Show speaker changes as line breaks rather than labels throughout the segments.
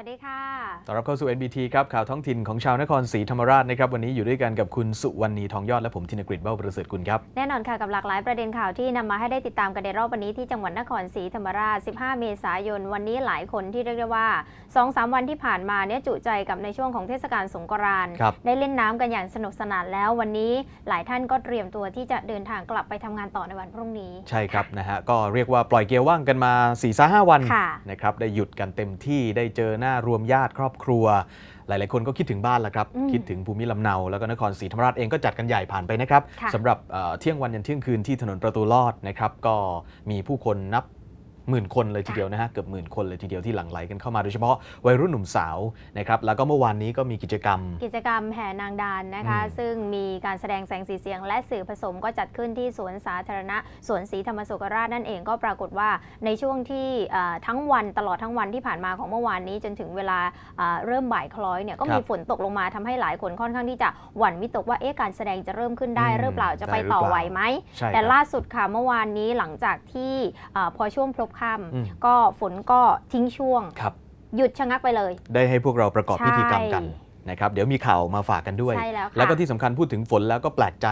ดีครับ
สวัสดีค่ะ
ต้อนรับเข้าสู่ NBT ครับ ข่าวท้องถิ่นของชาวนครศรีธรรมราชนะครับ วันนี้อยู่ด้วยกันกับคุณสุวรรณีทองยอดและผมธินกฤษเบ้าประเสริฐกุลครับ
แน่นอนค่ะ กับหลากหลายประเด็นข่าวที่นำมาให้ได้ติดตามกันในรอบวันนี้ที่จังหวัดนครศรีธรรมราช 15 เมษายน วันนี้หลายคนที่เรียกได้ว่า 2-3 วันที่ผ่านมาเนี่ยจุใจกับในช่วงของเทศกาลสงกรานต์
ครับ
ได้เล่นน้ำกันอย่างสนุกสนานแล้ว วันนี้หลายท่านก็เตรียมตัวที่จะเดินทางกลับไปทำงานต่อในวันพรุ่งนี้
ใช่ครับนะฮะ ก็เรียกว่าปล่อยเกียร์ว่างกันมา4ี่ห้าวัน
ค่ะ
นะครับ ได้หยุดกันเต็มที่ได้เจอหน้ารวมญาติครอบครัว หลาย ๆ คนก็คิดถึงบ้านแล้วครับ
อืม
คิดถึงภูมิลำเนา แล้วก็นครศรีธรรมราชเองก็จัดกันใหญ่ผ่านไปนะครับ
ค่ะ
สำหรับเอ่อเที่ยงวันยันเที่ยงคืนที่ถนนประตูลอดนะครับก็มีผู้คนนับ หมื่นคนเลยทีเดียวนะฮะเกือบหมื่นคนเลยทีเดียวที่หลั่งไหลกันเข้ามาโดยเฉพาะวัยรุ่นหนุ่มสาวนะครับแล้วก็เมื่อวานนี้ก็มีกิจกรรม
กิจกรรมแห่นางดานนะคะ
อืม
ซึ่งมีการแสดงแสงสีเสียง และสื่อผสมก็จัดขึ้นที่สวนสาธารณะสวนศรีธรรมสุขราชนั่นเองก็ปรากฏว่าในช่วงที่เอ่อทั้งวันตลอดทั้งวันที่ผ่านมาของเมื่อวานนี้จนถึงเวลาเอ่อเริ่มบ่ายคล้อยเนี่ยก็
ครับ
มีฝนตกลงมาทำให้หลายคนค่อนข้างที่จะหวั่นวิตกว่าเอ๊ะการแสดงจะเริ่มขึ้นได้
อืม
หรือเปล่าจะไป
ได้หรือ
ต่อ
เปล่า
ไหวไหม
ใช่
แต่
ครับ
ล่าสุดค่ะเมื่อวานนี้หลังจากที่เอ่อพอช่วงพลบค่
อืมำ
ก็ฝนก็ทิ้งช่วง
ครับ
หยุดชะงักไปเลย
ได้ให้พวกเราประกอบ
ใช่
พิธีกรรมกันนะครับเดี๋ยวมีข่าวมาฝากกันด้วย
ใช่แล้วค่ะ
แล้วก็ที่สำคัญพูดถึงฝนแล้วก็แปลกใจ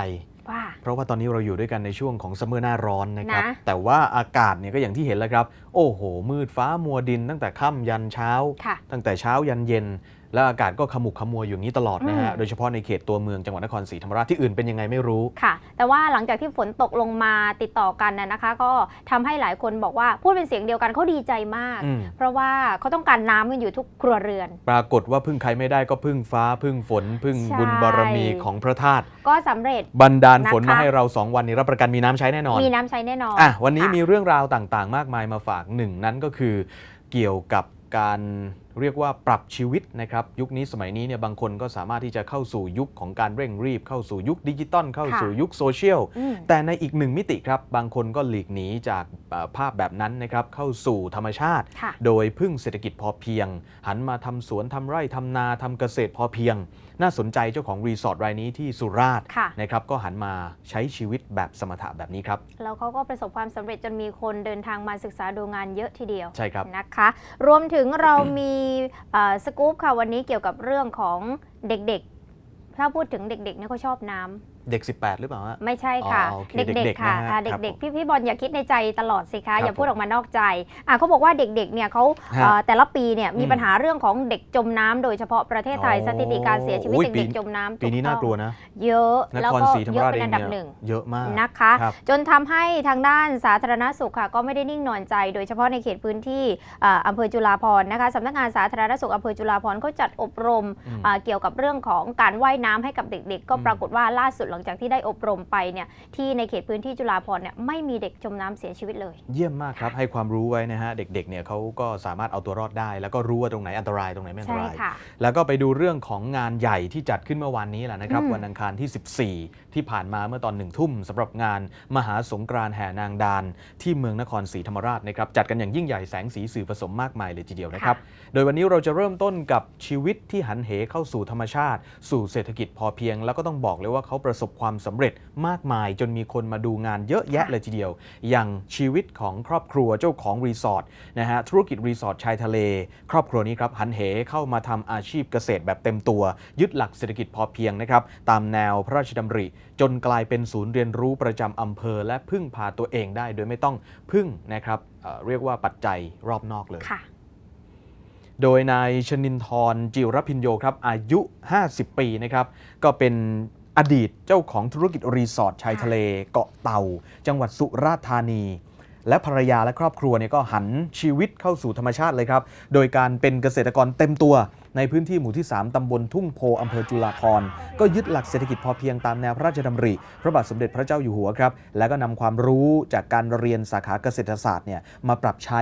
ว่า
เพราะว่าตอนนี้เราอยู่ด้วยกันในช่วงของซัมเมอร์หน้าร้อนนะครับ
นะ
แต่ว่าอากาศเนี่ยก็อย่างที่เห็นแล้วครับ โอ้โห มืดฟ้ามัวดินตั้งแต่ค่ำยันเช้า
ค่ะ
ตั้งแต่เช้ายันเย็น แล้วอากาศก็ขมุกขมัวอยู่อย่างนี้ตลอดนะฮะ
อืม
โดยเฉพาะในเขตตัวเมืองจังหวัดนครศรีธรรมราชที่อื่นเป็นยังไงไม่รู้
ค่ะ แต่ว่าหลังจากที่ฝนตกลงมาติดต่อกันนะนะคะ ก็ทำให้หลายคนบอกว่าพูดเป็นเสียงเดียวกันเขาดีใจมาก
อืม
เพราะว่าเขาต้องการน้ำกันอยู่ทุกครัวเรือน
ปรากฏว่าพึ่งใครไม่ได้ก็พึ่งฟ้าพึ่งฝน พึ่ง
ใช่
บุญบารมีของพระธาตุ
ก็สำเร็จ
บันดาลฝน
นะคะ
มาให้เราสองวันนี้รับประกันมีน้ำใช้แน่นอน
มีน้ำใช้แน่นอน
อะวันนี้
ค่ะ
มีเรื่องราวต่างๆ มากมายมาฝากหนึ่งนั้นก็คือ เกี่ยวกับการ เรียกว่าปรับชีวิตนะครับยุคนี้สมัยนี้เนี่ยบางคนก็สามารถที่จะเข้าสู่ยุคของการเร่งรีบ เข้าสู่ยุคดิจิตอลเข้าสู่ยุคโซเชียล
อืม
แต่ในอีกหนึ่งมิติครับบางคนก็หลีกหนีจากเอ่อภาพแบบนั้นนะครับเข้าสู่ธรรมชาติ
ค่ะ
โดยพึ่งเศรษฐกิจพอเพียง หันมาทำสวนทำไร่ทำนาทำเกษตรพอเพียง น่าสนใจเจ้าของรีสอร์ทรายนี้ที่สุราษฎร์
ค่ะ
นะครับก็หันมาใช้ชีวิตแบบสมถะแบบนี้ครับ
แล้วเขาก็ประสบความสำเร็จจนมีคนเดินทางมาศึกษาดูงานเยอะทีเดียว
ใช่ครับ
นะคะ รวมถึงเรามีเอ่อสกู๊ปค่ะวันนี้เกี่ยวกับเรื่องของเด็กๆ ถ้าพูดถึงเด็กๆเนี่ยเขาชอบน้ำ
เด็ก 18 หรือเปล่าฮะ
ไม่ใช่ค่ะ
อ๋อโอเค
เด็ก
เด็ก
ๆ
ๆ
ค่ะ
นะฮะ
อ่า
ครับ
เด็ก
ผม
ๆพี่พี่บอลอย่าคิดในใจตลอดสิ
ค
คะ
รับ
อย่าพูด
ผม
ออกมานอกใจอะเขาบอกว่าเด็กๆเนี่ยเขา
ฮะ
เอ่อแต่ละปีเนี่ยมี
อืม
ปัญหาเรื่องของเด็กจมน้ำโดยเฉพาะประเทศไทย
อ๋อ
สถิติการเสียชีวิต
โอ้ย
เด็ก
ปี
ๆจมน้ำ
ปีนี้
ถู
น่า
ต้อง
กลัวนะ
เยอะ
น
แล้ว
คร
ก็
ศรีธรรม
เยอะ
ราช
เป็น
เอง
อันดับ
เนี่ย
หนึ่ง
เยอะมาก
นะคะ
ครับ
จนทำให้ทางด้านสาธารณสุขค่ะก็ไม่ได้นิ่งนอนใจ โดยเฉพาะในเขตพื้นที่อ่าอำเภอจุฬาภรณ์นะคะสำนักงานสาธารณสุขอำเภอจุฬาภรณ์เขาจัดอบรม
อืม
อ่าเกี่ยวกับเรื่องของการว่ายน้ำให้กับเด็กๆ ก็
อืม
ปรากฏว่าล่าสุดหลังจากที่ได้อบรมไปเนี่ยที่ในเขตพื้นที่จุฬาภรณ์เนี่ยไม่มีเด็กจมน้ำเสียชีวิตเลย
เยี่ยมมากครับ ให้ความรู้ไว้นะฮะเด็กๆเนี่ยเขาก็สามารถเอาตัวรอดได้ แล้วก็รู้ว่าตรงไหนอันตรายตรงไหนไม่อันต
ใช่
ราย
ค่ะ
แล้วก็ไปดูเรื่องของงานใหญ่ที่จัดขึ้นเมื่อวานนี้แหละนะครับ
อืม
วันอังคารที่ 14 ที่ผ่านมาเมื่อตอนหนึ่งทุ่มสำหรับงานมหาสงกรานต์แห่นางดาน ที่เมืองนครศรีธรรมราชนะครับจัดกันอย่างยิ่งใหญ่แสงสีสื่อผสมมากมายเลยทีเดียวนะครับโดยวันนี้เราจะเริ่มต้นกับชีวิตที่หันเหเข้าสู่ธรรมชาติ สู่เศรษฐกิจพอเพียง แล้วก็ต้องบอกเลยว่าเขาประสบความสำเร็จมากมาย จนมีคนมาดูงานเยอะแยะ
ค่ะ
เลยทีเดียว อย่างชีวิตของครอบครัวเจ้าของรีสอร์ทนะฮะธุรกิจรีสอร์ทชายทะเล ครอบครัวนี้ครับหันเหเข้ามาทำอาชีพเกษตรแบบเต็มตัว ยึดหลักเศรษฐกิจพอเพียงนะครับตามแนวพระราชดำริ จนกลายเป็นศูนย์เรียนรู้ประจำอำเภอ และพึ่งพาตัวเองได้ โดยไม่ต้องพึ่งนะครับเอ่อเรียกว่าปัจจัยรอบนอกเลย
ค่ะ
โดยนายชนินทรจิรพินโยครับอายุ 50 ปีนะครับก็เป็น อดีตเจ้าของธุรกิจรีสอร์ทชายทะเล เกาะเต่า จังหวัดสุราษฎร์ธานี และภรรยาและครอบครัวเนี่ยก็หันชีวิตเข้าสู่ธรรมชาติเลยครับ โดยการเป็นเกษตรกรเต็มตัว ในพื้นที่หมู่ที่ 3 ตำบลทุ่งโพอำเภอจุฬาภรณ์ก็ยึดหลักเศรษฐกิจพอเพียงตามแนวพระราชดำริ พระบาทสมเด็จพระเจ้าอยู่หัวครับ แล้วก็นำความรู้จากการเรียนสาขาเกษตรศาสตร์เนี่ยมาปรับใช้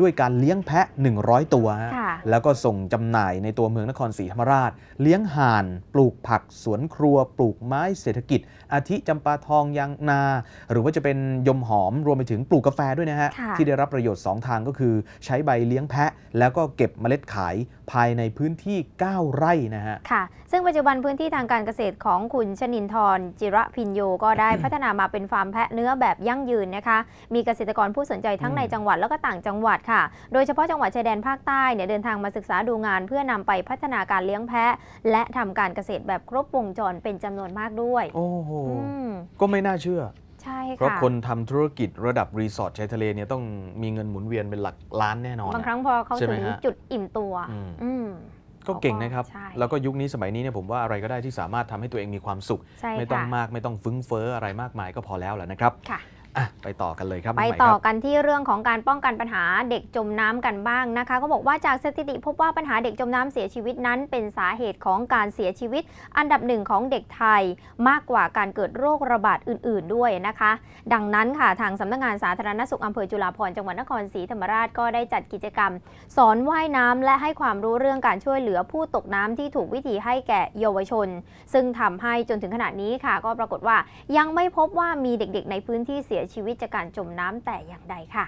ด้วยการเลี้ยงแพะ 100 ตัวฮะ
ค่ะ
แล้วก็ส่งจำหน่ายในตัวเมืองนครศรีธรรมราช เลี้ยงห่าน ปลูกผัก สวนครัว ปลูกไม้เศรษฐกิจ อาทิจำปาทองยางนา หรือว่าจะเป็นยมหอมรวมไปถึงปลูกกาแฟด้วยนะฮะ
ค่ะ
ที่ได้รับประโยชน์ 2 ทางก็คือ ใช้ใบเลี้ยงแพะ แล้วก็เก็บเมล็ดขายภายในพื้นที่ 9 ไร่นะฮะ
ค่ะ ซึ่งปัจจุบันพื้นที่ทางการเกษตรของคุณชนินทรจิระพินโยก็ได้พัฒนามาเป็นฟาร์มแพะเนื้อแบบยั่งยืนนะคะ มีเกษตรกรผู้สนใจทั้ง
อืม
ในจังหวัดแล้วก็ต่างจังหวัดค่ะ โดยเฉพาะจังหวัดชายแดนภาคใต้เนี่ยเดินทางมาศึกษาดูงาน เพื่อนำไปพัฒนาการเลี้ยงแพะ และทำการเกษตรแบบครบวงจรเป็นจำนวนมากด้วย
โอ้โห
อืม
ก็ไม่น่าเชื่อ
ใช่
เพราะ
ค่ะ
คนทำธุรกิจระดับรีสอร์ทชายทะเลเนี่ยต้องมีเงินหมุนเวียนเป็นหลักล้านแน่นอน
บาง
อะ
ครั้งพอเขา
ใช่ไหม
ถึง
ฮะ
จุดอิ่มตัว
อืม
อืม
ก็เก่งนะครับ
ใช่
แล้วก็ยุคนี้สมัยนี้เนี่ยผมว่าอะไรก็ได้ที่สามารถทำให้ตัวเองมีความสุข
ใช่
ไม่ต้อง
ค่ะ
มากไม่ต้องฟุ้งเฟ้ออะไรมากมายก็พอแล้วแหละนะครับ
ค่ะ
อะไปต่อกันเลยครับ
ไป
น้งใหม่
ต่อ
ครับ
กันที่เรื่องของการป้องกันปัญหาเด็กจมน้ำกันบ้างนะคะ ก็บอกว่าจากสถิติพบว่าปัญหาเด็กจมน้ำเสียชีวิตนั้น เป็นสาเหตุของการเสียชีวิต อันดับหนึ่งของเด็กไทยมากกว่าการเกิดโรคระบาดอื่น ๆ ด้วยนะคะ ดังนั้นค่ะทางสำนักงานสาธารณสุขอำเภอจุฬาภรณ์จังหวัดนครศรีธรรมราชก็ได้จัดกิจกรรม สอนว่ายน้ำและให้ความรู้เรื่องการช่วยเหลือผู้ตกน้ำที่ถูกวิธีให้แก่เยาวชน ซึ่งทำให้จนถึงขณะนี้ค่ะ ก็ปรากฏว่ายังไม่พบว่ามีเด็ก ๆ ในพื้นที่เสียยชีวิตจากการจมน้ำแต่อย่างใดค่ะ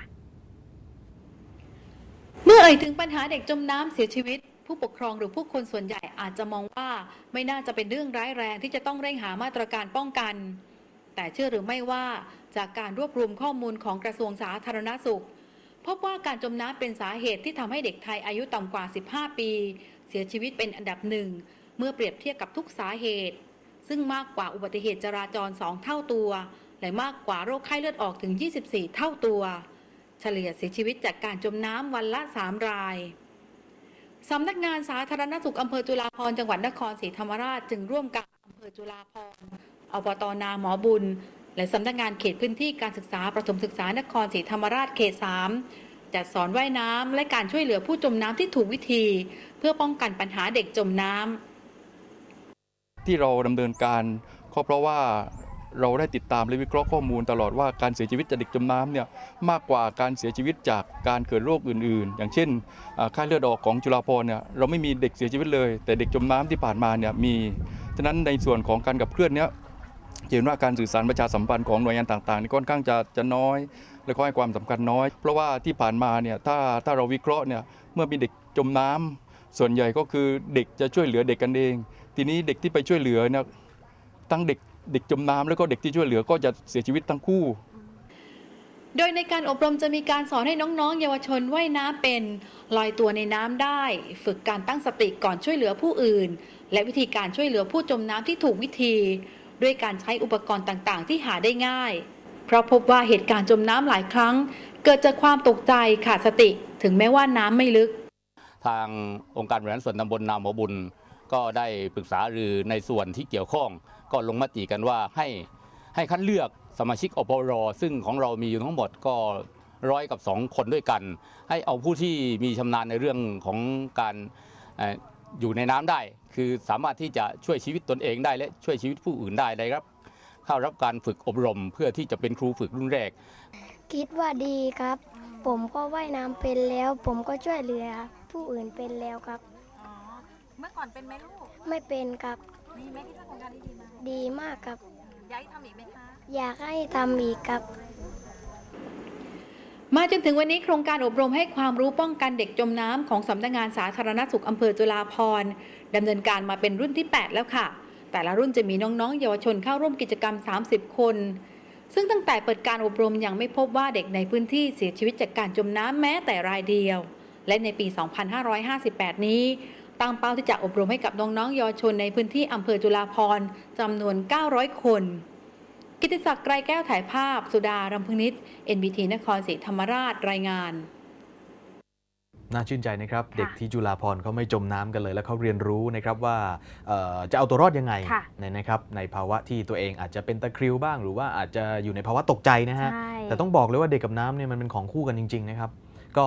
เมื่อเอ่ยถึงปัญหาเด็กจมน้ำเสียชีวิต ผู้ปกครองหรือผู้คนส่วนใหญ่อาจจะมองว่าไม่น่าจะเป็นเรื่องร้ายแรงที่จะต้องเร่งหามาตรการป้องกัน แต่เชื่อหรือไม่ว่าจากการรวบรวมข้อมูลของกระทรวงสาธารณสุข พบว่าการจมน้ำเป็นสาเหตุที่ทำให้เด็กไทยอายุต่ำกว่า 15 ปี เสียชีวิตเป็นอันดับหนึ่งเมื่อเปรียบเทียบกับทุกสาเหตุ ซึ่งมากกว่าอุบัติเหตุจราจร2เท่าตัว และมากกว่าโรคไข้เลือดออกถึง 24 เท่าตัว เฉลี่ยเสียชีวิตจากการจมน้ำวันละ 3 รายสำนักงานสาธารณสุขอำเภอจุฬาภรณ์จังหวัดนครศรีธรรมราชจึงร่วมกับอำเภอจุฬาภรณ์อบตนาหมอบุญ และสำนักงานเขตพื้นที่การศึกษาประถมศึกษานครศรีธรรมราชเขต 3 จัดสอนว่ายน้ำและการช่วยเหลือผู้จมน้ำที่ถูกวิธี เพื่อป้องกันปัญหาเด็กจมน้ำ
ที่เราดำเนินการก็เพราะว่า เราได้ติดตามและวิเคราะห์ข้อมูลตลอดว่าการเสียชีวิตจากเด็กจมน้ำเนี่ยมากกว่าการเสียชีวิตจากการเกิดโรคอื่น ๆ อย่างเช่นค่าเลือดออกของจุฬาภรณ์เนี่ยเราไม่มีเด็กเสียชีวิตเลย แต่เด็กจมน้ำที่ผ่านมาเนี่ยมีฉะนั้นในส่วนของการกับเคลื่อนเนี่ยเห็นว่าการสื่อสารประชาสัมพันธ์ของหน่วยงานต่างๆนี่ค่อนข้างจะจะน้อย และก็ให้ความสำคัญน้อย เพราะว่าที่ผ่านมาเนี่ยถ้าถ้าเราวิเคราะห์เนี่ยเมื่อมีเด็กจมน้ำส่วนใหญ่ก็คือเด็กจะช่วยเหลือเด็กกันเอง ทีนี้เด็กที่ไปช่วยเหลือเนี่ยทั้งเด็ก เด็กจมน้ำแล้วก็เด็กที่ช่วยเหลือก็จะเสียชีวิตทั้งคู่
โดยในการอบรมจะมีการสอนให้น้องๆ เยาวชนว่ายน้ำเป็นลอยตัวในน้ำได้ ฝึกการตั้งสติก่อนช่วยเหลือผู้อื่น และวิธีการช่วยเหลือผู้จมน้ำที่ถูกวิธี ด้วยการใช้อุปกรณ์ต่างๆ ที่หาได้ง่าย เพราะพบว่าเหตุการณ์จมน้ำหลายครั้ง เกิดจากความตกใจขาดสติถึงแม้ว่าน้ำไม่ลึก
ทางองค์การบริหารส่วนตำบลนามหัวบุญ ก็ได้ปรึกษาหรือในส่วนที่เกี่ยวข้อง ก็ลงมติกันว่าให้ให้คัดเลือกสมาชิกอปรซึ่งของเรามีอยู่ทั้งหมดก็ร้อยกับสองคนด้วยกัน ให้เอาผู้ที่มีชำนาญในเรื่องของการอยู่ในน้ำได้ คือสามารถที่จะช่วยชีวิตตนเองได้และช่วยชีวิตผู้อื่นได้ได้รับเข้ารับการฝึกอบรมเพื่อที่จะเป็นครูฝึกรุ่นแรก
คิดว่าดีครับ ผมก็ว่ายน้ำเป็นแล้ว ผมก็ช่วยเหลือผู้อื่นเป็นแล้วครับ
มื่อก่อนเป็นไหมลูก
ไม่เป็นครับ
ดีไหมที่ทำโครงการนี้ดีไหม
ดีมากครับ
อยากให้ทำอีกไหมคะ
อยากให้ทำอีกครับ
มาจนถึงวันนี้โครงการอบรมให้ความรู้ป้องกันเด็กจมน้ำของสำนักงานสาธารณสุขอำเภอจุฬาภรณ์ดำเนินการมาเป็นรุ่นที่ 8 แล้วค่ะ แต่ละรุ่นจะมีน้องๆ เยาวชนเข้าร่วมกิจกรรม 30 คน ซึ่งตั้งแต่เปิดการอบรมยังไม่พบว่าเด็กในพื้นที่เสียชีวิตจากการจมน้ำแม้แต่รายเดียว และในปี 2558 นี้ ตั้งเป้าที่จะอบรมให้กับน้องๆเยาวชนในพื้นที่อำเภอจุฬาภรณ์จำนวน 900 คน กิติศักดิ์ไกรแก้วถ่ายภาพ สุดารำพึงนิต NBT นครศรีธรรมราชรายงาน
น่าชื่นใจนะครับ
ค่ะ
เด็กที่จุฬาภรณ์เขาไม่จมน้ำกันเลย แล้วเขาเรียนรู้นะครับว่าเอ่อจะเอาตัวรอดยังไง
ค่ะ
ในนะครับในภาวะที่ตัวเองอาจจะเป็นตะคริวบ้าง หรือว่าอาจจะอยู่ในภาวะตกใจนะฮะ
ใช่
แต่ต้องบอกเลยว่าเด็กกับน้ำเนี่ยมันเป็นของคู่กันจริงๆนะครับก็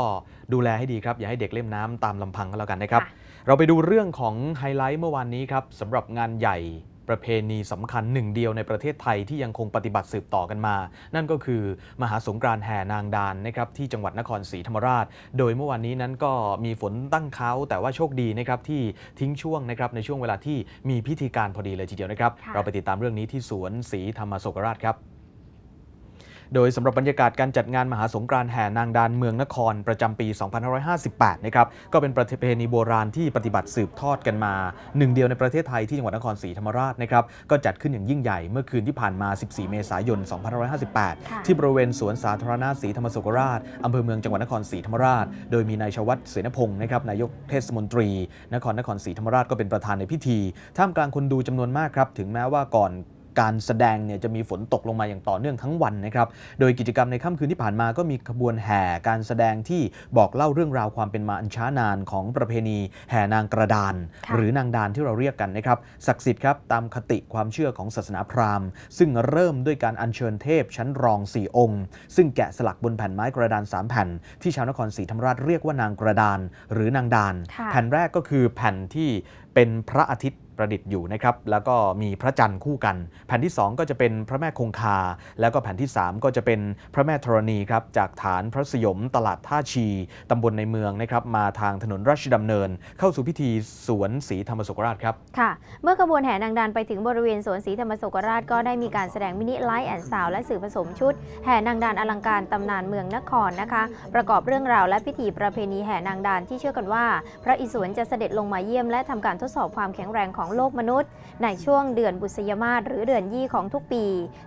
ดูแลให้ดีครับอย่าให้เด็กเล่นน้ำตามลำพังก็แล้วกันนะครับ
ค่ะ
เราไปดูเรื่องของไฮไลท์เมื่อวานนี้ครับสำหรับงานใหญ่ประเพณีสำคัญหนึ่งเดียวในประเทศไทยที่ยังคงปฏิบัติสืบต่อกันมา นั่นก็คือมหาสงกรานต์แห่นางดานนะครับที่จังหวัดนครศรีธรรมราช โดยเมื่อวานนี้นั้นก็มีฝนตั้งเขาแต่ว่าโชคดีนะครับที่ทิ้งช่วงนะครับในช่วงเวลาที่มีพิธีการพอดีเลยทีเดียวนะครับ
ค่ะ
เราไปติดตามเรื่องนี้ที่สวนศรีธรรมโศกราชครับ โดยสำหรับบรรยากาศการจัดงานมหาสงกรานต์แห่นางดานเมืองนครประจำปี 2558 นะครับ ก็เป็นประเพณีโบราณที่ปฏิบัติสืบทอดกันมา หนึ่งเดียวในประเทศไทยที่จังหวัดนครศรีธรรมราชนะครับ ก็จัดขึ้นอย่างยิ่งใหญ่เมื่อคืนที่ผ่านมา 14 เมษายน
ค่ะ
2558 ที่บริเวณสวนสาธารณะศรีธรรมสุขราชอำเภอเมืองจังหวัดนครศรีธรรมราช โดยมีนายชวัฒน์เสนพงศ์นะครับ นายกเทศมนตรี นครนครศรีธรรมราชก็เป็นประธานในพิธี ท่ามกลางคนดูจำนวนมากครับ ถึงแม้ว่าก่อน การแสดงเนี่ยจะมีฝนตกลงมาอย่างต่อเนื่องทั้งวันนะครับ โดยกิจกรรมในค่ำคืนที่ผ่านมาก็มีขบวนแห่การแสดงที่บอกเล่าเรื่องราวความเป็นมาอันช้านานของประเพณี แห่นางกระดาน
ค่ะ
หรือนางดานที่เราเรียกกันนะครับศักดิ์สิทธิ์ครับตามคติความเชื่อของศาสนาพราหมณ์ ซึ่งเริ่มด้วยการอัญเชิญเทพชั้นรอง4องค์ ซึ่งแกะสลักบนแผ่นไม้กระดาน3แผ่น ที่ชาวนครศรีธรรมราชเรียกว่านางกระดาน หรือนางดาน
ค่ะ
แผ่นแรกก็คือแผ่นที่เป็นพระอาทิตย์ ประดิษฐ์อยู่นะครับแล้วก็มีพระจันทร์คู่กัน แผ่นที่ 2 ก็จะเป็นพระแม่คงคา แล้วก็แผ่นที่ 3 ก็จะเป็นพระแม่ธรณีครับจากฐานพระสยมตลาดท่าชีตำบลในเมืองนะครับมาทางถนนราชดำเนิน เข้าสู่พิธีสวนศรีธรรมสุขราชครับ
ค่ะเมื่อขบวนแห่นางดานไปถึงบริเวณสวนศรีธรรมโศกราชก็ได้มีการแสดงมินิไลท์แอนด์ซาวและสื่อผสมชุด แห่นางดานอลังการตำนานเมืองนครนะคะ ประกอบเรื่องราวและพิธีประเพณีแห่นางดานที่เชื่อกันว่า พระอิศวรจะเสด็จลงมาเยี่ยมและทำการทดสอบความแข็งแรงของโลกมนุษย์ ในช่วงเดือนบุษยมาศหรือเดือนยี่ของทุกปี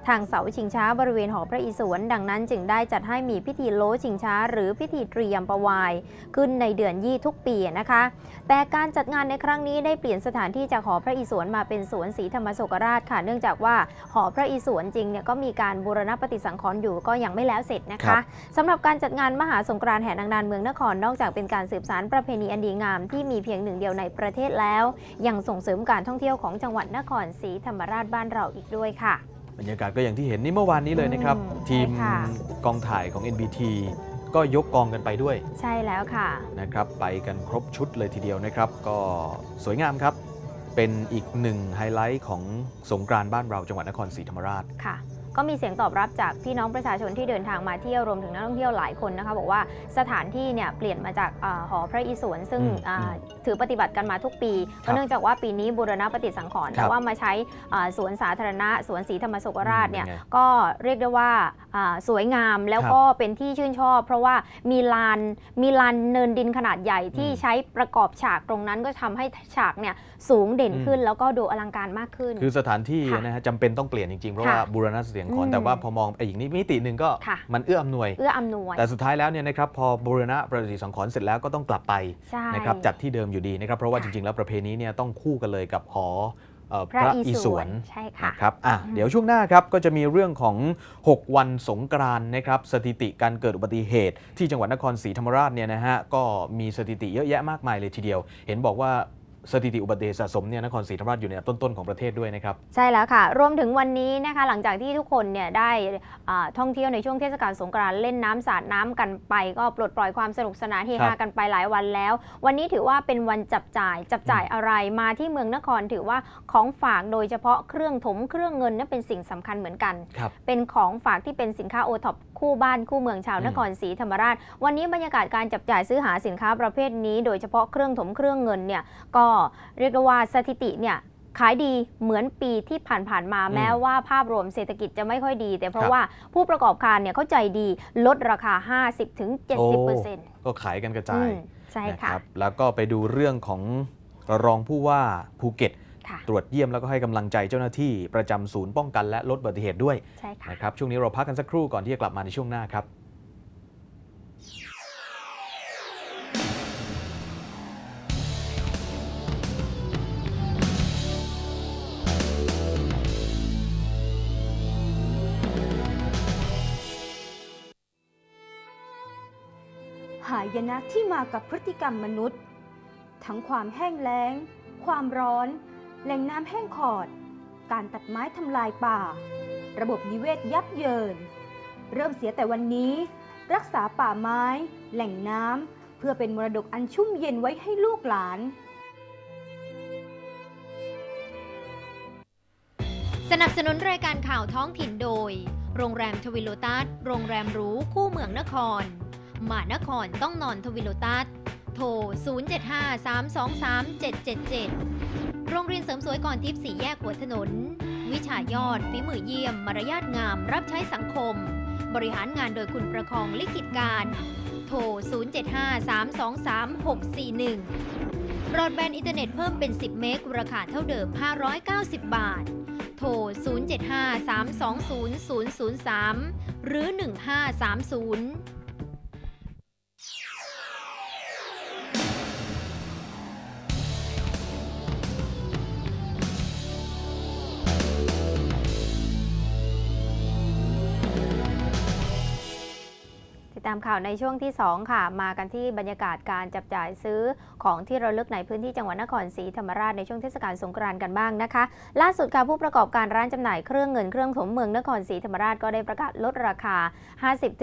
ทางเสาชิงช้าบริเวณหอพระอิศวรดังนั้นจึงได้จัดให้มีพิธีโลชิงช้า หรือพิธีเตรียมประวายขึ้นในเดือนยี่ทุกปีนะคะ แต่การจัดงานในครั้งนี้ได้เปลี่ยนสถานที่จากหอพระอิศวรมาเป็นสวนศรีธรรมโศกราชค่ะ เนื่องจากว่าหอพระอิศวรจริงเนี่ยก็มีการบูรณปฏิสังขรณ์อยู่ก็ยังไม่แล้วเสร็จนะ
ครั
คะ
บ
สำหรับการจัดงานมหาสงกรานต์แห่นางนานเมืองนครนอกจากเป็นการสืบสานประเพณีอันดีงามที่มีเพียงหนึ่งเดียวในประเทศแล้ว ยังส่งเสริมการท่องเที่ยวของจังหวัดนครศรีธรรมราชบ้านเราอีกด้วยค่ะ
บรรยากาศก็อย่างที่เห็นนี่เมื่อวานนี้เลยนะครับ
อืม
ทีม
ใช่ค่ะ
กองถ่ายของ NBT ก็ยกกองกันไปด้วย
ใช่แล้วค่ะ
นะครับ ไปกันครบชุดเลยทีเดียวนะครับ ก็สวยงามครับ เป็นอีกหนึ่งไฮไลท์ของสงกรานต์บ้านเราจังหวัดนครศรีธรรมราช
ค่ะ ก็มีเสียงตอบรับจากพี่น้องประชาชนที่เดินทางมาเที่ยวรวมถึงนักท่องเที่ยวหลายคนนะคะบอกว่าสถานที่เนี่ยเปลี่ยนมาจากอาหอพระอิศวรซึ่ง
อืม
อ่า
อืม
ถือปฏิบัติกันมาทุกปี
ครั
ก็
บ
เนื่องจากว่าปีนี้บูรณปฏิสังขรณ์
ครั
แต่
บ
ว่ามาใช้อ่าสวนสาธารณะสวนศรีธรรมโศกราชเนี่ย
อืมยังไง
ก็เรียกได้ว่าอ่าสวยงามแล้ว
ครับ
ก็เป็นที่ชื่นชอบ เพราะว่ามีลานมีลานเนินดินขนาดใหญ่ที่
อืม
ใช้ประกอบฉากตรงนั้นก็ทำให้ฉากเนี่ยสูงเด่น
อืม
ขึ้น แล้วก็ดูอลังการมากขึ้น
คือสถานที่
ค่ะ
นะฮะจำเป็นต้องเปลี่ยนจริงๆเพราะ
ค่ะ
ว่าบูรณะเสียงขอน
อืม
แต่ว่าพอมองไอ้อีกนิมิติหนึ่งก็
ค่ะ
มันเอื้ออำนวย
เอื้ออำนวย
แต่สุดท้ายแล้วเนี่ยนะครับพอบูรณะประดิษฐ์สังขรณ์เสร็จแล้วก็ต้องกลับไป
ใช่
นะครับจัดที่เดิมอยู่ดีนะครับเพราะว่า
ค่ะ
จริงๆแล้วประเพณีเนี่ยต้องคู่กันเลยกับหอเอ่อ
พ
พ
ระ
ระ
อิ
อิ
ศ
ศ
ว
ว
ร
ร
ใช่ค่ะ
นะครับอะ
อืม
เดี๋ยวช่วงหน้าครับก็จะมีเรื่องของ 6 วันสงกรานต์นะครับสถิติการเกิดอุบัติเหตุ ที่จังหวัดนครศรีธรรมราชเนี่ยนะฮะก็มีสถิติเยอะแยะมากมายเลยทีเดียว เห็นบอกว่า สถิติอุบัติเหตุสะสมเนี่ยนครศรีธรรมราชอยู่ในอันดับต้น ๆ ของประเทศด้วยนะครับ
ใช่แล้วค่ะ รวมถึงวันนี้นะคะหลังจากที่ทุกคนเนี่ยได้อ่าท่องเที่ยวในช่วงเทศกาลสงกรานต์เล่นน้ำสาดน้ำกันไป ก็ปลดปล่อยความสนุกสนานเฮ
ครั
ฮา
บ
กันไปหลายวันแล้ว วันนี้ถือว่าเป็นวันจับจ่ายจับจ่ายอะไรมาที่เมืองนครถือว่าของฝากโดยเฉพาะเครื่องถมเครื่องเงินนั้นเป็นสิ่งสำคัญเหมือนกัน
ครับ
เป็นของฝากที่เป็นสินค้าโอท็อป คู่บ้านคู่เมืองชาว
อืม
นครศรีธรรมราช วันนี้บรรยากาศการจับจ่ายซื้อหาสินค้าประเภทนี้ โดยเฉพาะเครื่องถมเครื่องเงินเนี่ยก็เรียกได้ว่าสถิติเนี่ยขายดีเหมือนปีที่ผ่านๆมา
อืม
แม้ว่าภาพรวมเศรษฐกิจจะไม่ค่อยดี แต่เพ
ค
ราะ
รับ
ว่าผู้ประกอบการเนี่ยเขาใจดีลดราคา 50-70%
ก็ขายกันกระจาย
ใช่
นะ
ค่ะ
รับแล้วก็ไปดูเรื่องของรองผู้ว่าภูเก็ต
ค่ะ
ตรวจเยี่ยมแล้วก็ให้กำลังใจเจ้าหน้าที่ประจำศูนย์ป้องกันและลดอุบัติเหตุด้วย
ใช่ค่ะ
นะครับช่วงนี้เราพักกันสักครู่ก่อนที่จะกลับมาในช่วงหน้าครับ
หายนะที่มากับพฤติกรรมมนุษย์ ทั้งความแห้งแล้ง ความร้อน แหล่งน้ำแห้งขอด การตัดไม้ทำลายป่า ระบบนิเวศยับเยิน เริ่มเสียแต่วันนี้ รักษาป่าไม้ แหล่งน้ำเพื่อเป็นมรดกอันชุ่มเย็นไว้ให้ลูกหลาน
สนับสนุนรายการข่าวท้องถิ่นโดย โรงแรมทวิโลตัสโรงแรมหรูคู่เมืองนครมานครต้องนอนทวิโลตัสโทร 075-323-777 โรงเรียนเสริมสวยก่อนทิพย์สีแยกหัวถนน วิชายอดฝีมือเยี่ยม มารยาทงาม รับใช้สังคม บริหารงานโดยคุณประคองลิขิตการ โทร 075-323-641บรอดแบนด์อินเทอร์เน็ตเพิ่มเป็น 10 เมกราคาเท่าเดิม 590 บาท โทร 075-320-003 หรือ 1530ามข่าวในช่วงที่ 2 ค่ะ มากันที่บรรยากาศการจับจ่ายซื้อของที่ระลึกในพื้นที่จังหวัดนครศรีธรรมราชในช่วงเทศกาลสงกรานต์กันบ้างนะคะ ล่าสุดค่ะผู้ประกอบการร้านจำหน่ายเครื่องเงินเครื่องถมเมืองนครศรีธรรมราชก็ได้ประกาศลดราคา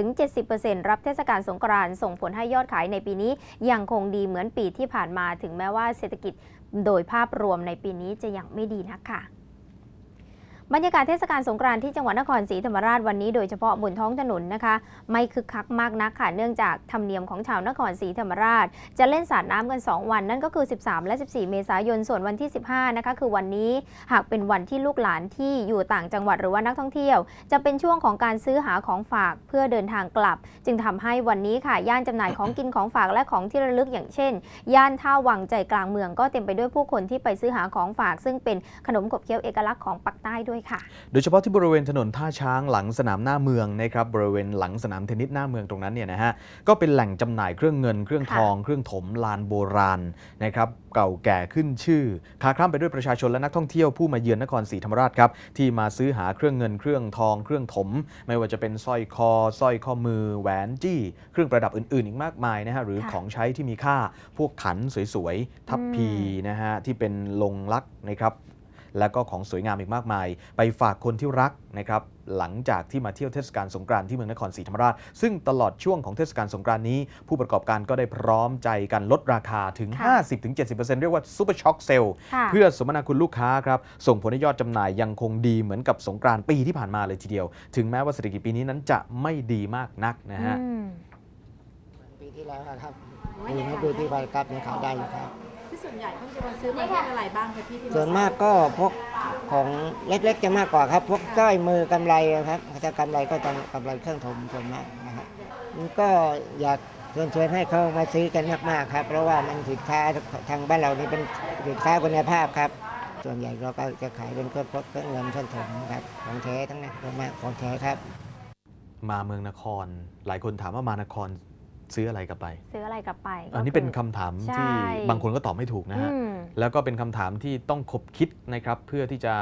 50-70%รับเทศกาลสงกรานต์ส่งผลให้ยอดขายในปีนี้ยังคงดีเหมือนปีที่ผ่านมา ถึงแม้ว่าเศรษฐกิจโดยภาพรวมในปีนี้จะยังไม่ดีนักค่ะ บรรยากาศเทศกาลสงกรานต์ที่จังหวัดนครศรีธรรมราชวันนี้โดยเฉพาะบนท้องถนนนะคะ ไม่คึกคักมากนักค่ะเนื่องจากธรรมเนียมของชาวนครศรีธรรมราช จะเล่นสาดน้ำกัน 2 วันนั่นก็คือ 13 และ 14 เมษายนส่วนวันที่ 15 นะคะ คือวันนี้หากเป็นวันที่ลูกหลานที่อยู่ต่างจังหวัดหรือว่านักท่องเที่ยว จะเป็นช่วงของการซื้อหาของฝากเพื่อเดินทางกลับ จึงทำให้วันนี้ค่ะย่านจำหน่ายของกินของฝากและของที่ระลึกอย่างเช่น ย่านท่าวังใจกลางเมืองก็เต็มไปด้วยผู้คนที่ไปซื้อหาของฝาก ซึ่งเป็นขนมขบเคี้ยวเอกลักษณ์ของปักใต้ด้วยค่ะ
โดยเฉพาะที่บริเวณถนนท่าช้างหลังสนามหน้าเมืองนะครับบริเวณหลังสนามเทนนิสหน้าเมืองตรงนั้นเนี่ยนะฮะก็เป็นแหล่งจำหน่ายเครื่องเงินเครื่องทอง เครื่องถมลานโบราณนะครับเก่าแก่ขึ้นชื่อคาคล่ำไปด้วยประชาชนและนักท่องเที่ยวผู้มาเยือนนครศรีธรรมราชครับที่มาซื้อหาเครื่องเงินเครื่องทอง เครื่องถม ไม่ว่าจะเป็นสร้อยคอสร้อยข้อมือแหวนจี้ เครื่องประดับอื่นๆ อีกมากมายนะฮะหรือของใช้ที่มีค่าพวกขันสวยๆทับพีนะฮะที่เป็นลงลักนะครับ แล้วก็ของสวยงามอีกมากมาย ไปฝากคนที่รักนะครับหลังจากที่มาเที่ยวเทศกาลสงกรานต์ที่เมืองนครศรีธรรมราช ซึ่งตลอดช่วงของเทศกาลสงกรานต์นี้ ผู้ประกอบการก็ได้พร้อมใจกันลดราคาถึง
ค่ะ
50-70%เรียกว่าซูเปอร์ช็อคเซล
ค่ะ
เพื่อสมนาคุณลูกค้าครับส่งผลให้ยอดจำหน่ายยังคงดีเหมือนกับสงกรานต์ปีที่ผ่านมาเลยทีเดียว ถึงแม้ว่าเศรษฐกิจปีนี้นั้นจะไม่ดีมากนักนะฮะ
อืม
ปีที่แล้วอะครับปีนี้ปีที่ผ่านครับยังขายได้อยู่ครับ
ที่ ส่วนใหญ่เขาจะมาซื้อประเภทอะไรบ้างคะพี่ที่
ส่วนมากก็พวกของเล็กๆจะมากกว่าครับ พวกสร้อยมือกำไรอะครับถ้ากำไรก็จะกำไรเครื่องถมส่วนมากนะครับมันก็อยากเชิญชวนให้เขามาซื้อกันมากๆครับ เพราะว่ามันสินค้าทางบ้านเรานี่เป็นสินค้าคุณภาพครับ ส่วนใหญ่เราก็จะขายเป็นเครื่องเครื่องเงินเครื่องถมครับของแท้ทั้งนั้นส่วนมากของแท้ครับ
มาเมืองนคร หลายคนถามว่ามานคร ซื้ออะไรกลับไป
ซื้ออะไรกลับไปก็
อันนี้เป็น
คือ
คำถาม
ใช่
ที่บางคนก็ตอบไม่ถูกนะฮะ
อืม
แล้วก็เป็นคำถามที่ต้องคบคิดนะครับ เพื่อที่จะ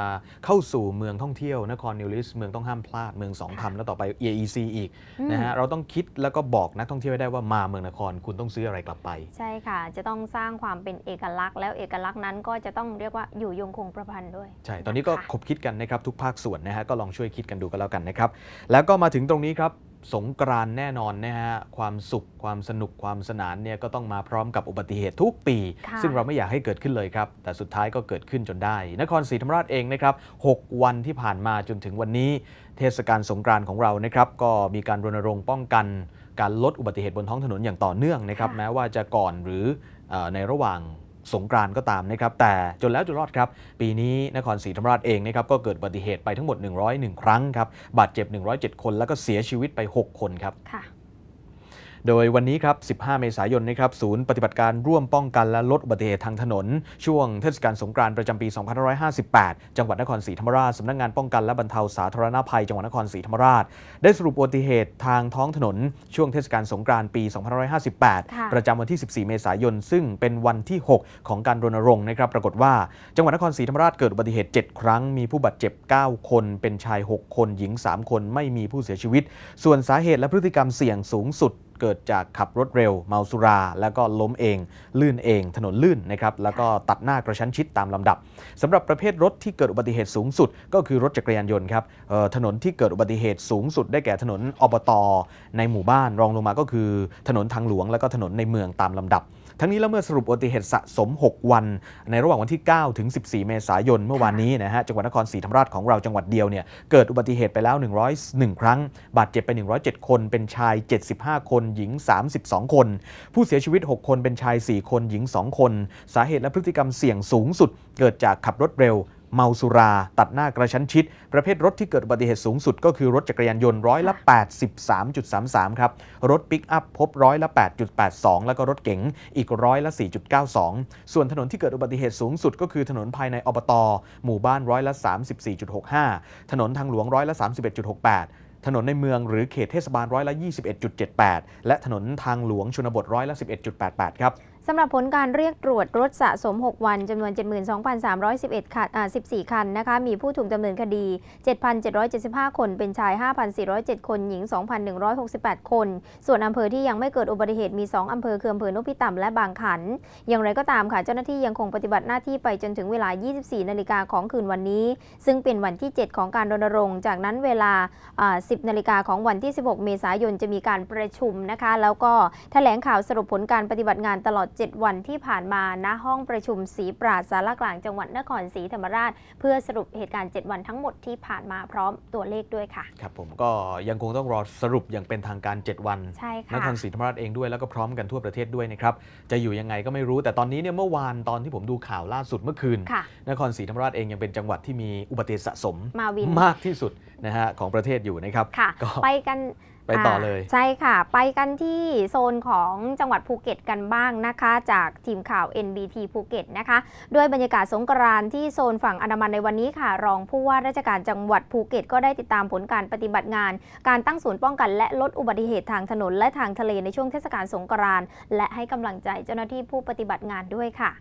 เข้าสู่เมืองท่องเที่ยวนครนิวลิสเมืองต้องห้ามพลาดเมืองสองคำแล้วต่อไป EAEC อีกนะฮะเราต้องคิดแล้วก็บอกนักท่องเที่ยวให้ได้ว่ามาเมืองนครคุณต้องซื้ออะไรกลับไป
ใช่ค่ะ จะต้องสร้างความเป็นเอกลักษณ์ แล้วเอกลักษณ์นั้นก็จะต้องเรียกว่าอยู่ยงคงประพันธ์ด้วย
ใช่ ตอนนี้ก็
ค่ะ
คบคิดกันนะครับทุกภาคส่วนนะฮะก็ลองช่วยคิดกันดูกันแล้วกันนะครับ แล้วก็มาถึงตรงนี้ครับ สงกรานต์แน่นอนนะฮะความสุขความสนุกความสนานเนี่ยก็ต้องมาพร้อมกับอุบัติเหตุทุกปี
ค่ะ
ซึ่งเราไม่อยากให้เกิดขึ้นเลยครับ แต่สุดท้ายก็เกิดขึ้นจนได้ นครศรีธรรมราชเองนะครับ 6 วันที่ผ่านมาจนถึงวันนี้ เทศกาลสงกรานต์ของเรานะครับก็มีการรณรงค์ป้องกัน การลดอุบัติเหตุบนท้องถนนอย่างต่อเนื่องนะครับ
ค่ะ
แม้ว่าจะก่อนหรือเอ่อในระหว่าง สงกรานก็ตามนะครับ แต่จนแล้วจนรอดครับ ปีนี้นครศรีธรรมราชเองนะครับก็เกิดอุบัติเหตุไปทั้งหมด 101 ครั้งครับบาดเจ็บ 107 คนแล้วก็เสียชีวิตไป 6 คนครับ
ค่ะ
โดยวันนี้ครับ 15 เมษายนนะครับศูนย์ปฏิบัติการร่วมป้องกันและลดอุบัติเหตุทางถนน ช่วงเทศกาลสงกรานต์ประจำปี 2558 จังหวัดนครศรีธรรมราชสำนักงานป้องกันและบรรเทาสาธารณภัย จังหวัดนครศรีธรรมราช ได้สรุปอุบัติเหตุทางท้องถนน ช่วงเทศกาลสงกรานต์ปี
ค่ะ
2558 ประจำวันที่ 14 เมษายน ซึ่งเป็นวันที่ 6 ของการรณรงค์นะครับปรากฏว่าจังหวัดนครศรีธรรมราชเกิดอุบัติเหตุ 7 ครั้งมีผู้บาดเจ็บ 9 คนเป็นชาย 6 คนหญิง 3 คนไม่มีผู้เสียชีวิต ส่วนสาเหตุและพฤติกรรมเสี่ยงสูงสุด เกิดจากขับรถเร็ว เมาสุรา แล้วก็ล้มเอง ลื่นเอง ถนนลื่นนะครับแล้วก็ตัดหน้ากระชั้นชิดตามลำดับสำหรับประเภทรถที่เกิดอุบัติเหตุสูงสุด ก็คือรถจักรยานยนต์ครับออถนนที่เกิดอุบัติเหตุสูงสุด ได้แก่ถนนอบตในหมู่บ้านรองลงมาก็คือ ถนนทางหลวง แล้วก็ถนนในเมืองตามลำดับ ทั้งนี้แล้วเมื่อสรุปอุบัติเหตุสะสม 6 วัน ในระหว่างวันที่ 9 ถึง 14 เมษายนเมื่อวานนี้นะฮะจังหวัดนครศรีธรรมราชของเราจังหวัดเดียวเนี่ยเกิดอุบัติเหตุไปแล้ว 101 ครั้ง บาดเจ็บไป 107 คนเป็นชาย 75 คนหญิง 32 คน ผู้เสียชีวิต 6 คนเป็นชาย 4 คนหญิง 2 คน สาเหตุและพฤติกรรมเสี่ยงสูงสุด เกิดจากขับรถเร็ว เมาสุรา ตัดหน้ากระชั้นชิด ประเภทรถที่เกิดอุบัติเหตุสูงสุดก็คือรถจักรยานยนต์ร้อยละ 83.33 ครับ รถปิกอัพพบร้อยละ 8.82 แล้วก็รถเก๋งอีกร้อยละ 4.92 ส่วนถนนที่เกิดอุบัติเหตุสูงสุดก็คือถนนภายในอบต หมู่บ้านร้อยละ 34.65 ถนนทางหลวงร้อยละ 31.68ถนนในเมืองหรือเขตเทศบาลร้อยละ 21.78 และถนนทางหลวงชนบทร้อยละ 11.88 ครับ
สำหรับผลการเรียกตรวจรถสะสม 6 วันจำนวน 72,311คันอ่า14 คันนะคะ มีผู้ถูกดำเนินคดี 7,775 คน เป็นชาย 5,407 คน หญิง 2,168 คน ส่วนอำเภอที่ยังไม่เกิดอุบัติเหตุมี 2 อำเภอคืออำเภอนพิตำและบางขัน อย่างไรก็ตามค่ะ เจ้าหน้าที่ยังคงปฏิบัติหน้าที่ไปจนถึงเวลา 24 นาฬิกาของคืนวันนี้ ซึ่งเป็นวันที่ 7 ของการรณรงค์ จากนั้นเวลาอ่า10 นาฬิกาของวันที่ 16 เมษายน จะมีการประชุมนะคะ แล้วก็แถลงข่าวสรุปผลการปฏิบัติงานตลอด7 วันที่ผ่านมาณห้องประชุมศรีปราศสารกลางจังหวัดนครศรีธรรมราช เพื่อสรุปเหตุการณ์ 7 วันทั้งหมดที่ผ่านมาพร้อมตัวเลขด้วยค่ะ
ครับผมก็ยังคงต้องรอสรุปอย่างเป็นทางการ 7 วัน
ใช่
น
ค่ะ
ครศรีธรรมราชเองด้วยแล้วก็พร้อมกันทั่วประเทศด้วยนะครับจะอยู่ยังไงก็ไม่รู้แต่ตอนนี้เนี่ยเมื่อวานตอนที่ผมดูข่าวล่าสุดเมื่อคืน
ค่ะ
นครศรีธรรมราชเองยังเป็นจังหวัดที่มีอุบัติเหตุสะสม
มาวิน
มากที่สุดนะฮะของประเทศอยู่นะครับ
ค่ะ
ก็
ไปกัน
ไปต่อเลยา
ใช่ค่ะ ไปกันที่โซนของจังหวัดภูเก็ตกันบ้างนะคะ จากทีมข่าว NBT ภูเก็ตนะคะ ด้วยบรรยากาศสงกรานต์ที่โซนฝั่งอันดามันในวันนี้ค่ะ รองผู้ว่าราชการจังหวัดภูเก็ต ก็ได้ติดตามผลการปฏิบัติงาน การตั้งศูนย์ป้องกันและลดอุบัติเหตุทางถนนและทางทะเลในช่วงเทศกาลสงกรานต์และให้กำลังใจเจ้าหน้าที่ผู้ปฏิบัติงานด้วยค่ะ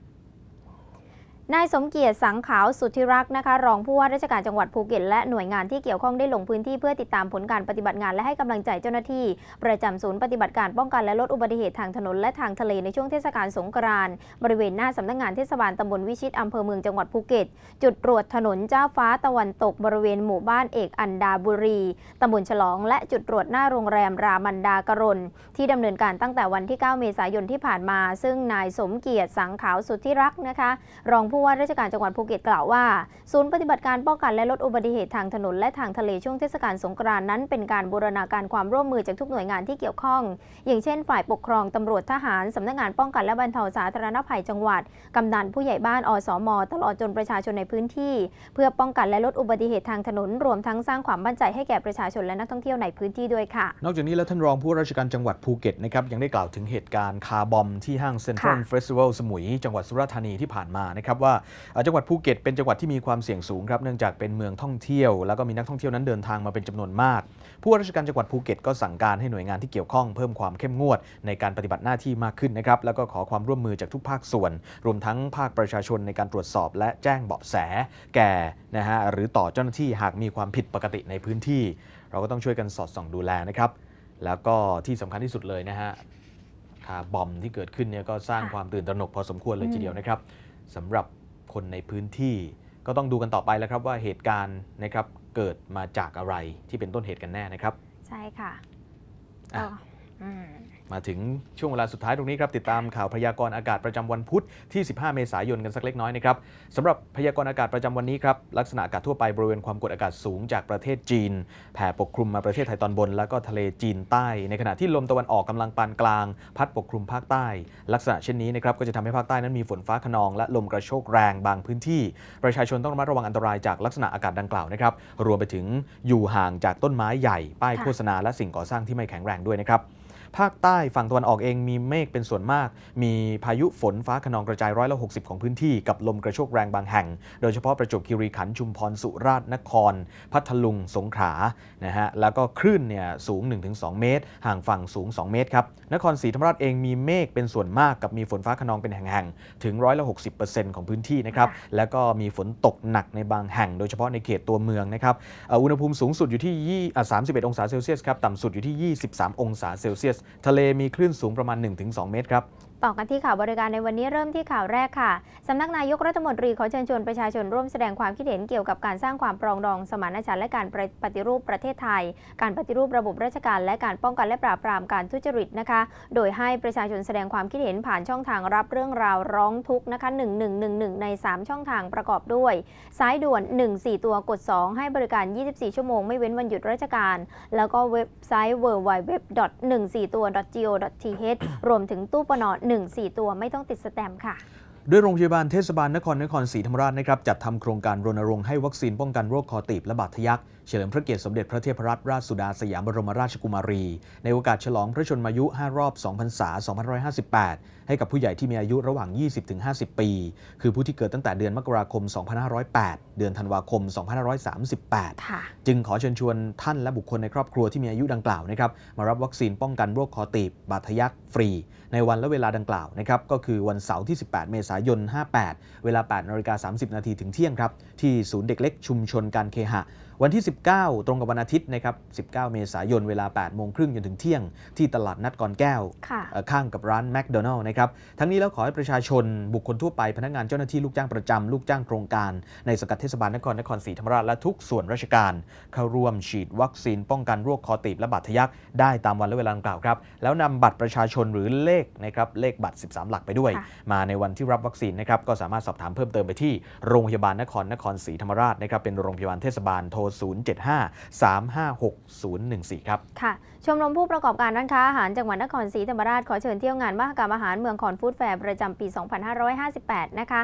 นายสมเกียรติสังขาวสุทธิรักษ์นะคะ รองผู้ว่าราชการจังหวัดภูเก็ตและหน่วยงานที่เกี่ยวข้องได้ลงพื้นที่เพื่อติดตามผลการปฏิบัติงานและให้กำลังใจเจ้าหน้าที่ ประจำศูนย์ปฏิบัติการป้องกันและลดอุบัติเหตุทางถนนและทางทะเลในช่วงเทศกาลสงกรานต์บริเวณหน้าสำนักงานเทศบาลตำบลวิชิตอำเภอเมืองจังหวัดภูเก็ต จุดตรวจถนนเจ้าฟ้าตะวันตก บริเวณหมู่บ้านเอกอันดาบุรีตำบลฉลอง และจุดตรวจหน้าโรงแรมรามันดากรนที่ดำเนินการตั้งแต่วันที่ 9 เมษายนที่ผ่านมา ซึ่งนายสมเกียรติสังขาวสุทธิรักษ์นะคะ รองผูู้้ว่าราชการจังหวัดภูเก็ตกล่าวว่า ศูนย์ปฏิบัติการป้องกันและลดอุบัติเหตุทางถนนและทางทะเลช่วงเทศกาลสงกรานต์นั้น เป็นการบูรณาการความร่วมมือจากทุกหน่วยงานที่เกี่ยวข้อง อย่างเช่น ฝ่ายปกครองตำรวจทหารสำนักงานป้องกันและบรรเทาสาธารณภัยจังหวัดกำนันผู้ใหญ่บ้านอสม ตลอดจนประชาชนในพื้นที่ เพื่อป้องกันและลดอุบัติเหตุทางถนนรวมทั้งสร้างความมั่นใจให้แก่ประชาชนและนักท่องเที่ยวในพื้นที่ด้วยค่ะ
นอกจากนี้แล้วท่านรองผู้ว่าราชการจังหวัดภูเก็ตนะครับยังได้กล่าวถึงเหตุการณ์คาร์บอมที่ห้างเซ็นทรัลเฟสติวัลสมุย จังหวัดสุราษฎร์ธานีที่ผ่านมานะครับว่าเอ่อจังหวัดภูเก็ตเป็นจังหวัดที่มีความเสี่ยงสูงครับเนื่องจากเป็นเมืองท่องเที่ยว แล้วก็มีนักท่องเที่ยวนั้นเดินทางมาเป็นจำนวนมาก ผู้ว่าราชการจังหวัดภูเก็ตก็สั่งการให้หน่วยงานที่เกี่ยวข้องเพิ่มความเข้มงวดในการปฏิบัติหน้าที่มากขึ้นนะครับแล้วก็ขอความร่วมมือจากทุกภาคส่วน รวมทั้งภาคประชาชนในการตรวจสอบ และแจ้งเบาะแส แก่นะฮะหรือต่อเจ้าหน้าที่หากมีความผิดปกติในพื้นที่ เราก็ต้องช่วยกันสอดส่องดูแลนะครับแล้วก็ที่สำคัญที่สุดเลยนะฮะคาร์บอมที่เกิดขึ้นเนี่ยก็สร้าง
ค่ะ
ความตื่นตระหนกพอสมควรเลย
อืม
ทีเดียวนะครับ สำหรับคนในพื้นที่ ก็ต้องดูกันต่อไปแล้วครับว่าเหตุการณ์นะครับเกิดมาจากอะไรที่เป็นต้นเหตุกันแน่นะครับ
ใช่ค่ะ
อะ
ก็อืม
มาถึงช่วงเวลาสุดท้ายตรงนี้ครับ ติดตามข่าวพยากรณ์อากาศประจำวันพุธที่ 15 เมษายนกันสักเล็กน้อยนะครับสำหรับพยากรณ์อากาศประจำวันนี้ครับ ลักษณะอากาศทั่วไปบริเวณความกดอากาศสูงจากประเทศจีน แผ่ปกคลุมมาประเทศไทยตอนบน แล้วก็ทะเลจีนใต้ ในขณะที่ลมตะวันออกกำลังปานกลาง พัดปกคลุมภาคใต้ ลักษณะเช่นนี้นะครับก็จะทำให้ภาคใต้นั้นมีฝนฟ้าขนองและลมกระโชกแรงบางพื้นที่ ประชาชนต้องระมัดระวังอันตรายจากลักษณะอากาศดังกล่าวนะครับรวมไปถึงอยู่ห่างจากต้นไม้ใหญ่ป้ายโฆษณาและสิ่งก่อสร้างที่ไม่แข็งแรงด้วยนะครับ ภาคใต้ฝั่งตะวันออกเองมีเมฆเป็นส่วนมาก มีพายุฝนฟ้าขนองกระจายร้อยละ60 ของพื้นที่กับลมกระโชกแรงบางแห่ง โดยเฉพาะประจวบคีรีขันธ์ชุมพรสุราษฎร์นคร พัทลุงสงขลานะฮะแล้วก็คลื่นเนี่ยสูง 1-2 เมตร ห่างฝั่งสูง 2 เมตรครับนครศรีธรรมราชเองมีเมฆเป็นส่วนมากกับมีฝนฟ้าขนองเป็นแห่งๆถึงร้อยละ60%ของพื้นที่นะครับแล้วก็มีฝนตกหนักในบางแห่ง โดยเฉพาะในเขตตัวเมืองนะครับอุณหภูมิสูงสุดอยู่ที่ยี่อะ31 องศาเซลเซียสครับต่ำสุดอยู่ที่ 23 องศาเซลเซียสทะเลมีคลื่นสูงประมาณ 1-2 เมตรครับ
ต่อกันที่ข่าวบริการในวันนี้เริ่มที่ข่าวแรกค่ะ สำนักนายกรัฐมนตรีขอเชิญชวนประชาชนร่วมแสดงความคิดเห็นเกี่ยวกับการสร้างความปรองดองสมานฉันท์และการปฏิรูปประเทศไทย การปฏิรูประบบราชการและการป้องกันและปราบปรามการทุจริตนะคะ โดยให้ประชาชนแสดงความคิดเห็นผ่านช่องทางรับเรื่องราวร้องทุกข์นะคะ1111 ใน 3 ช่องทางประกอบด้วย สายด่วน 14 ตัวกด 2 ให้บริการ 24 ชั่วโมงไม่เว้นวันหยุดราชการ แล้วก็เว็บไซต์ www.14 ตัว go.th รวมถึงตู้ปนอ14 ตัวไม่ต้องติดสแตมป์ค่ะ
ด้วยโรงพยาบาลเทศบาลนครนครศรีธรรมราชนะครับจัดทำโครงการรณรงค์ให้วัคซีนป้องกันโรคคอตีบและบาดทะยักเฉลิมพระเกียรติสมเด็จพระเทพรัตนราชสุดาสยามบรมราชกุมารี ในโอกาสฉลองพระชนมายุ 5 รอบ 2 พรรษา 2558 ให้กับผู้ใหญ่ที่มีอายุระหว่าง 20-50 ปี คือผู้ที่เกิดตั้งแต่เดือนมกราคม 2508 เดือนธันวาคม 2538
ค่ะ
จึงขอเชิญชวนท่านและบุคคลในครอบครัวที่มีอายุดังกล่าวนะครับมารับวัคซีนป้องกันโรคคอตีบบาดทะยักฟรี ในวันและเวลาดังกล่าวนะครับก็คือวันเสาร์ที่ 18 เมษายน 58 เวลา8นาฬิกา30 นาทีถึงเที่ยงครับที่ศูนย์เด็กเล็กชุมชนการเคหะ วันที่ 19 ตรงกับวันอาทิตย์นะครับ 19 เมษายนเวลา 8 โมงครึ่งจนถึงเที่ยงที่ตลาดนัดกอนแก้ว
ค่ะ
เอ่อข้างกับร้านแมคโดนัลล์นะครับ ทั้งนี้แล้วขอให้ประชาชนบุคคลทั่วไปพนักงานเจ้าหน้าที่ลูกจ้างประจำลูกจ้างโครงการ ในสังกัดเทศบาลนครนครศรีธรรมราชและทุกส่วนราชการ เข้าร่วมฉีดวัคซีนป้องกันโรคคอตีบและบาดทะยักได้ตามวันและเวลาดังกล่าวครับแล้วนำบัตรประชาชนหรือเลขนะครับเลขบัตร 13 หลักไปด้วย
ค่ะ
มาในวันที่รับวัคซีนนะครับก็สามารถสอบถามเพิ่มเติมไปที่โรงพยาบาลนครนครศรีธรรมราชนะครับเป็นโรงพยาบาลเทศบาลโทร075 356 014 ครับ
ค่ะ ชมรมผู้ประกอบการร้านค้าอาหารจังหวัดนครศรีธรรมราชขอเชิญเที่ยวงานมหกรรมอาหารเมืองคอนฟู้ดแฟร์ประจำปี 2558 นะคะ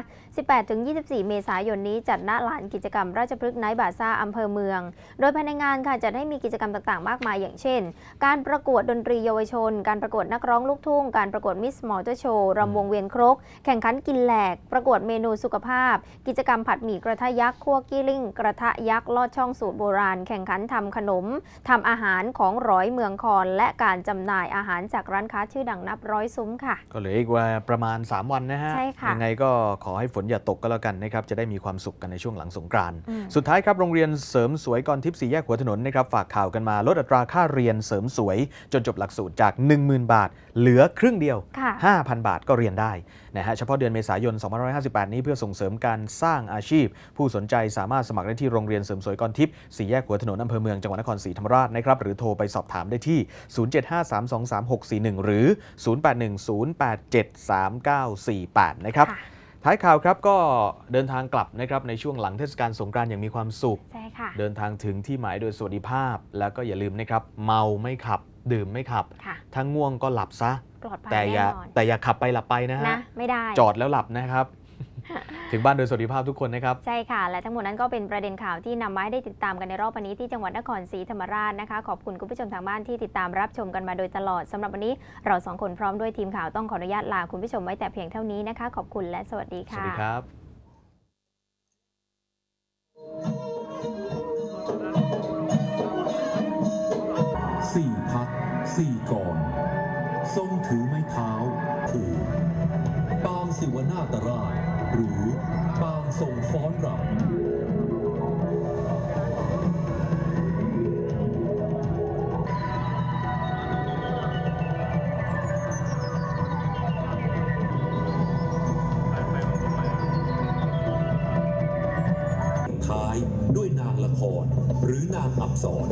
18-24 เมษายนนี้จัดณลานกิจกรรมราชพฤกษ์ไนท์บาซ่าอำเภอเมือง โดยภายในงานค่ะจะได้มีกิจกรรมต่างๆ มากมายอย่างเช่น การประกวดดนตรีเยาวชน การประกวดนักร้องลูกทุ่ง การประกวดมิสมอเตอร์โชว์รำวงเวียนครก แข่งขันกินแหลก ประกวดเมนูสุขภาพ กิจกรรมผัดหมี่กระทะยักษ์คั่วกี้ลิ่งกระทะยักษ์ลอดช่องสูตรโบราณแข่งขันทำขนมทำอาหารของร้อยเมืองคอนและการจำหน่ายอาหารจากร้านค้าชื่อดังนับร้อยซุ้มค่ะ
ก็เหลืออีกว่าประมาณ 3 วันนะฮะ
ใช่ค่ะ
ยังไงก็ขอให้ฝนอย่าตกก็แล้วกันนะครับจะได้มีความสุขกันในช่วงหลังสงกรานต์
อืม
สุดท้ายครับโรงเรียนเสริมสวยกรทิพย์สีแยกหัวถนนนะครับฝากข่าวกันมาลดอัตราค่าเรียนเสริมสวย จนจบหลักสูตรจาก 10,000 บาท เหลือครึ่งเดียว
ค่ะ
5,000 บาทก็เรียนได้ นะฮะเฉพาะเดือนเมษายน 2558 นี้เพื่อส่งเสริมการสร้างอาชีพ ผู้สนใจสามารถสมัครได้ที่โรงเรียนเสริมสวยกรทิพย์สีแยกหัวถนนอำเภอเมืองจังหวัดนครศรีธรรมราชนะครับหรือโทรไปสอบถามได้ที่ 0753233641 หรือ 0810873948 นะครับ
ค่ะ
ท้ายข่าวครับก็เดินทางกลับนะครับในช่วงหลังเทศกาลสงกรานต์อย่างมีความสุข
ใช่ค่ะ
เดินทางถึงที่หมายโดยสวัสดิภาพ แล้วก็อย่าลืมนะครับ เมาไม่ขับ ดื่มไม่ขับ
ค่ะ
ถ้าง่วงก็หลับซะ
ปลอดภัย
แต่อย่า
แน่นอน
แต่อย่าขับไปหลับไปนะฮะ
นะไม่ได้
จอดแล้วหลับนะครับ ถึงบ้านโดยสวัสดิภาพทุกคนนะครับ
ใช่ค่ะ และทั้งหมดนั้นก็เป็นประเด็นข่าวที่นำมาให้ได้ติดตามกันในรอบวันนี้ที่จังหวัดนครศรีธรรมราชนะคะ ขอบคุณคุณผู้ชมทางบ้านที่ติดตามรับชมกันมาโดยตลอดสำหรับวันนี้เราสองคนพร้อมด้วยทีมข่าวต้องขออนุญาตลาคุณผู้ชมไว้แต่เพียงเท่านี้นะคะ ขอบคุณและสวัสดี
สวัส
ค่ะ
ดีครับ
สี่พักสี่กอง ทรงถือไม้เท้าผูกปางสิวนาตราช หรือปางทรงฟ้อนรำท้ายด้วยนางละครหรือนางอับสร